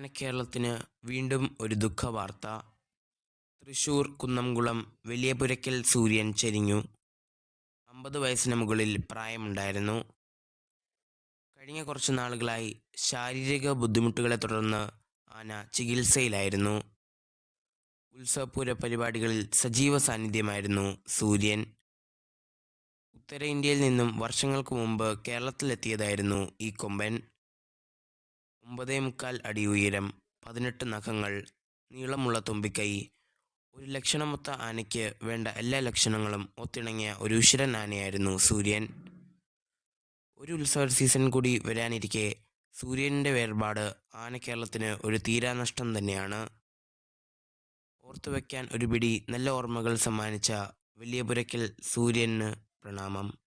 ആനക്കേരളത്തിന് വീണ്ടും ഒരു ദുഃഖവാർത്ത. തൃശൂർ കുന്നംകുളം വലിയപുരയ്ക്കൽ സൂര്യൻ ചരിഞ്ഞു. അമ്പത് വയസ്സിന് മുകളിൽ പ്രായമുണ്ടായിരുന്നു. കഴിഞ്ഞ കുറച്ച് നാളുകളായി ശാരീരിക ബുദ്ധിമുട്ടുകളെ തുടർന്ന് ആന ചികിത്സയിലായിരുന്നു. ഉത്സവപൂര പരിപാടികളിൽ സജീവ സാന്നിധ്യമായിരുന്നു സൂര്യൻ. ഉത്തരേന്ത്യയിൽ നിന്നും വർഷങ്ങൾക്ക് മുമ്പ് കേരളത്തിലെത്തിയതായിരുന്നു ഈ കൊമ്പൻ. ഒമ്പതേമുക്കാൽ അടി ഉയരം, പതിനെട്ട് നഖങ്ങൾ, നീളമുള്ള തുമ്പിക്കൈ, ഒരു ലക്ഷണമൊത്ത ആനയ്ക്ക് വേണ്ട എല്ലാ ലക്ഷണങ്ങളും ഒത്തിണങ്ങിയ ഒരു ഉശിരൻ ആനയായിരുന്നു സൂര്യൻ. ഒരു ഉത്സവ സീസൺ കൂടി വരാനിരിക്കെ സൂര്യന്റെ വേർപാട് ആനക്കേരളത്തിന് ഒരു തീരാനഷ്ടം തന്നെയാണ്. ഓർത്തുവെക്കാൻ ഒരു പിടി നല്ല ഓർമ്മകൾ സമ്മാനിച്ച വലിയപുരയ്ക്കൽ സൂര്യന് പ്രണാമം.